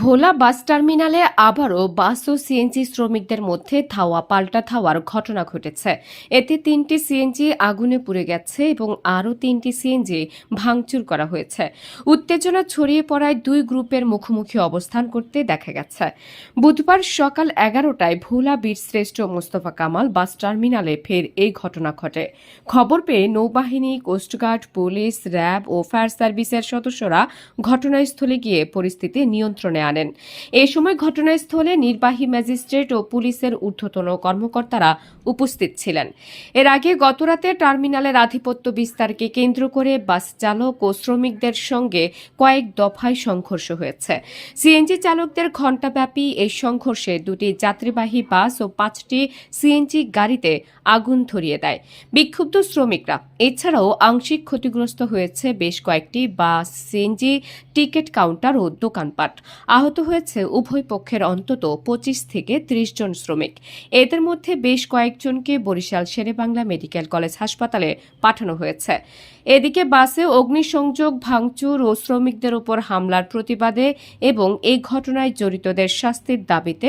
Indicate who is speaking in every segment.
Speaker 1: ভোলা বাস টার্মিনালে আবারও বাস ও সিএনজি শ্রমিকদের মধ্যে ধাওয়া, পাল্টা ধাওয়ার ঘটনা ঘটেছে। এতে তিনটি সিএনজি আগুনে পুড়ে গেছে এবং আরও তিনটি সিএনজি ভাঙচুর করা হয়েছে। উত্তেজনা ছড়িয়ে পড়ায় দুই গ্রুপের মুখোমুখি অবস্থান করতে দেখা গেছে। বুধবার সকাল এগারোটায় ভোলা বীরশ্রেষ্ঠ মোস্তফা কামাল বাস টার্মিনালে ফের এই ঘটনা ঘটে। খবর পেয়ে নৌবাহিনী, কোস্টগার্ড, পুলিশ, র্যাব ও ফায়ার সার্ভিসের সদস্যরা ঘটনাস্থলে গিয়ে পরিস্থিতি নিয়ন্ত্রণে আনেন এ সময় ঘটনাস্থলে নির্বাহী ম্যাজিস্ট্রেট ও পুলিশের ঊর্ধ্বতন কর্মকর্তারা উপস্থিত ছিলেন। এর আগে গতরাতে টার্মিনালের আধিপত্য বিস্তারকে কেন্দ্র করে বাস চালক ও শ্রমিকদের সঙ্গে কয়েক দফায় সংঘর্ষ হয়েছে। সিএনজি চালকদের ঘণ্টাব্যাপী এই সংঘর্ষে দুটি যাত্রীবাহী বাস ও পাঁচটি সিএনজি গাড়িতে আগুন ধরিয়ে দেয়। বিক্ষুব্ধ শ্রমিকরা। এছাড়াও আংশিক ক্ষতিগ্রস্ত হয়েছে বেশ কয়েকটি বাস, সিএনজি, টিকিট কাউন্টার ও দোকানপাট। আহত হয়েছে উভয় পক্ষের অন্তত পঁচিশ থেকে ত্রিশ জন শ্রমিক। এদের মধ্যে বেশ কয়েকজনকে বরিশাল শেরেবাংলা মেডিকেল কলেজ হাসপাতালে পাঠানো হয়েছে। এদিকে বাসে অগ্নিসংযোগ, ভাঙচুর ও শ্রমিকদের উপর হামলার প্রতিবাদে এবং এই ঘটনায় জড়িতদের শাস্তির দাবিতে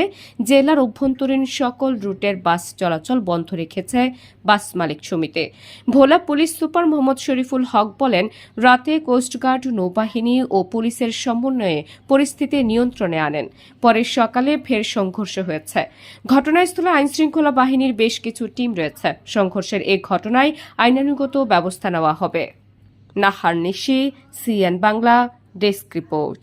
Speaker 1: জেলার অভ্যন্তরীণ সকল রুটের বাস চলাচল বন্ধ রেখেছে বাস মালিক সমিতি। ভোলা পুলিশ সুপার মোহাম্মদ শরীফুল হক বলেন, রাতে কোস্টগার্ড নৌবাহিনী ও পুলিশের সমন্বয়ে পরিস্থিতি নিয়ন্ত্রণে আনেন। পরে সকালে ফের সংঘর্ষ হয়েছে। ঘটনাস্থলে আইনশৃঙ্খলা বাহিনীর বেশ কিছু টিম রয়েছে। সংঘর্ষের এই ঘটনায় আইনানুগত ব্যবস্থা নেওয়া হবে। Nahar Nishi, CN Bangla, desk report.